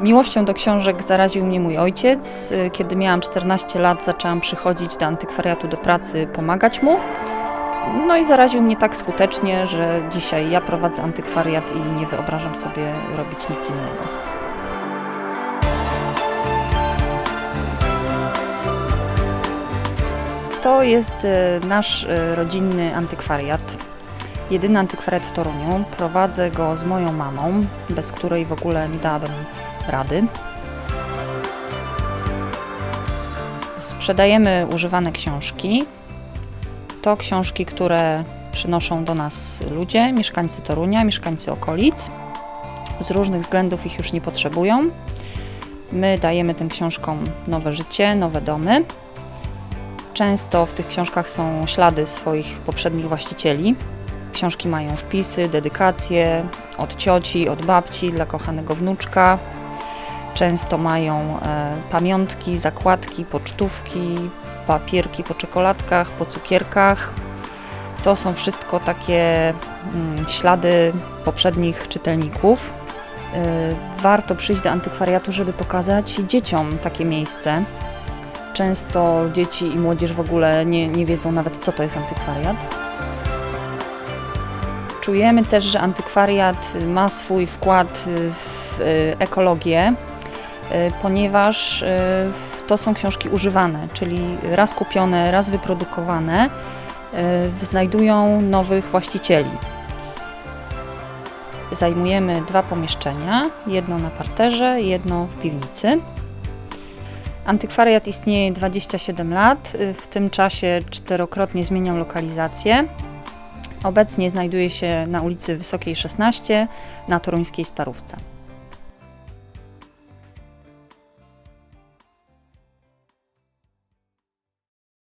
Miłością do książek zaraził mnie mój ojciec. Kiedy miałam 14 lat, zaczęłam przychodzić do antykwariatu do pracy, pomagać mu. No i zaraził mnie tak skutecznie, że dzisiaj ja prowadzę antykwariat i nie wyobrażam sobie robić nic innego. To jest y, nasz y, rodzinny antykwariat. Jedyny antykwariat w Toruniu. Prowadzę go z moją mamą, bez której w ogóle nie dałabym rady. Sprzedajemy używane książki. To książki, które przynoszą do nas ludzie, mieszkańcy Torunia, mieszkańcy okolic. Z różnych względów ich już nie potrzebują. My dajemy tym książkom nowe życie, nowe domy. Często w tych książkach są ślady swoich poprzednich właścicieli. Książki mają wpisy, dedykacje od cioci, od babci, dla kochanego wnuczka. Często mają e, pamiątki, zakładki, pocztówki, papierki po czekoladkach, po cukierkach. To są wszystko takie mm, ślady poprzednich czytelników. E, warto przyjść do antykwariatu, żeby pokazać dzieciom takie miejsce. Często dzieci i młodzież w ogóle nie, nie wiedzą nawet, co to jest antykwariat. Czujemy też, że antykwariat ma swój wkład w ekologię, ponieważ y, to są książki używane, czyli raz kupione, raz wyprodukowane, y, znajdują nowych właścicieli. Zajmujemy dwa pomieszczenia, jedno na parterze, jedno w piwnicy. Antykwariat istnieje 27 lat, w tym czasie czterokrotnie zmieniał lokalizację. Obecnie znajduje się na ulicy Wysokiej 16 na toruńskiej Starówce.